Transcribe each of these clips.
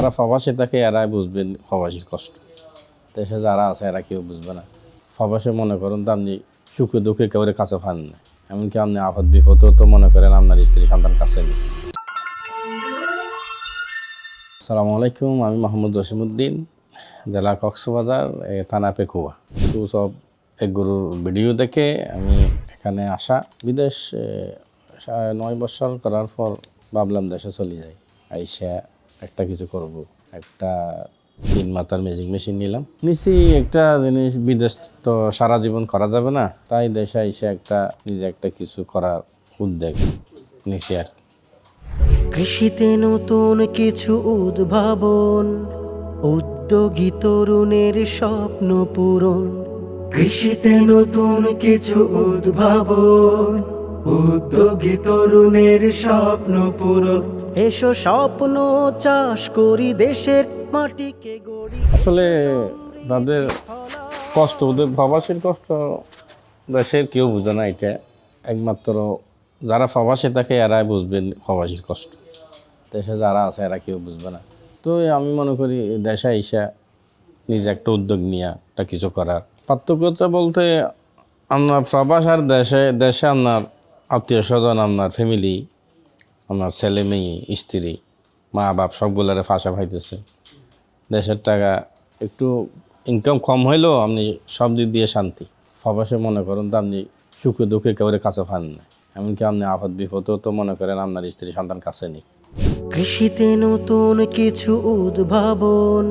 যারা প্রবাসে থাকে, এরাই বুঝবেন প্রবাসীর কষ্ট। দেশে যারা আছে, এরা কেউ বুঝবে না। প্রবাসে মনে করেন তো আপনি সুখে দুঃখে কেউ কাছে পান না। এমনকি আপনি আপদ বিপদেও তো মনে করেন আপনার স্ত্রী সন্তান কাছে নেই। আসসালামু আলাইকুম, আমি মোহাম্মদ জসিমুদ্দিন জেলা কক্সবাজার থানা পেকুয়া। সব এক গুরুর ভিডিও দেখে আমি এখানে আসা। বিদেশ নয় বছর করার পর ভাবলাম দেশে চলে যাই। আইসা একটা কিছু করব। একটা তিন মাথার ম্যাজিক মেশিন নিলাম। নিচি একটা জিনিস, বিদেশ তো সারা জীবন করা যাবে না। তাই দেশে এসে একটা, নিজে একটা কিছু করার উদ্যোগ নিছি আর কৃষিতে নতুন কিছু উদ্ভাবন, উদ্যোগী তরুণের স্বপ্ন পূরণ। কৃষিতে নতুন কিছু উদ্ভাবন উদ্যোগী তরুণের স্বপ্ন পূরণ। এসো স্বপ্ন চাষ করি দেশের মাটিকে গড়ি। আসলে তাদের কষ্ট ওদের প্রবাসীর কষ্ট দেশের কেউ বুঝে না এটা। একমাত্র যারা প্রবাসী থাকে এরাই বুঝবেন প্রবাসীর কষ্ট। দেশে যারা আছে এরা কেউ বুঝবে না। তো আমি মনে করি দেশে এসে নিজে একটা উদ্যোগ নিয়ে একটা কিছু করার। পার্থক্যতা বলতে আপনার প্রবাস আর দেশে দেশে আপনার আত্মীয় স্বজন, আপনার ফ্যামিলি আপনার ছেলে মেয়ে, স্ত্রী, মা, বাপ, সবগুলারে ফাঁসা পাইতেছে দেশের টাকা একটু ইনকাম কম হইলেও আপনি সব দিক দিয়ে শান্তি। প্রবাসে মনে করেন তো আপনি সুখে দুঃখে কেউ কাছে পান না এমনকি আপনি আপদ বিপদেও তো মনে করেন আপনার স্ত্রী সন্তান কাছে নেই। কৃষিতে নতুন কিছু উদ্ভাবন,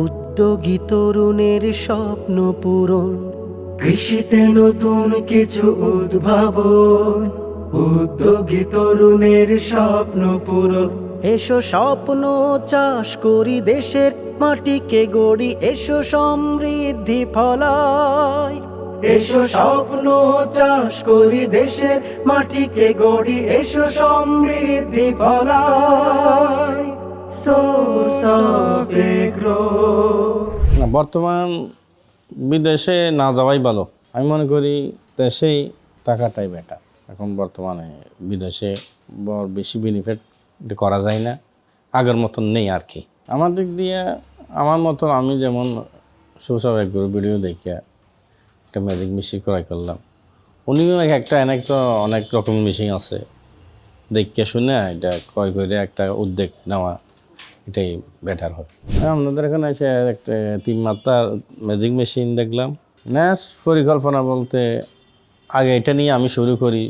উদ্যোগী তরুণের স্বপ্ন পূরণ। কৃষিতে নতুন কিছু উদ্ভাবন উদ্যোগী তরুণের স্বপ্ন পূরণ। এসো স্বপ্ন চাষ করি দেশের মাটিকে গড়ি এসো সমৃদ্ধি ফলায়। এসো স্বপ্ন চাষ করি দেশের মাটিকে গড়ি এসো সমৃদ্ধি ফলায়। সোর্স অফ বর্তমান বিদেশে না যাওয়াই ভালো। আমি মনে করি দেশেই টাকাটাই বেটার এখন বর্তমানে বিদেশে বড় বেশি বেনিফিট করা যায় না। আগের মতন নেই আর কি আমার দিক দিয়ে, আমার মতন আমি যেমন সুসব এক ভিডিও দেখে একটা ম্যাজিক মেশিন ক্রয় করলাম। উনিও একটা অনেক তো অনেক রকম মেশিন আছে। দেখে শুনে এটা ক্রয় করে একটা উদ্যোগ নেওয়া। এটাই বেটার হয় আর আপনাদের এখানে এসে একটা তিন মাত্রার ম্যাজিক মেশিন দেখলাম। নেক্সট পরিকল্পনা বলতে আগে এটা নিয়ে আমি শুরু করি।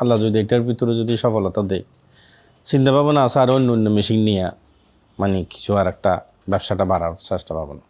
আল্লাহ যদি এটার ভিতরে যদি সফলতা দেয়। চিন্তা ভাবনা আছে আর অন্য অন্য মেশিন নিয়ে মানে কিছু আর একটা ব্যবসাটা বাড়ার চেষ্টা ভাবনা।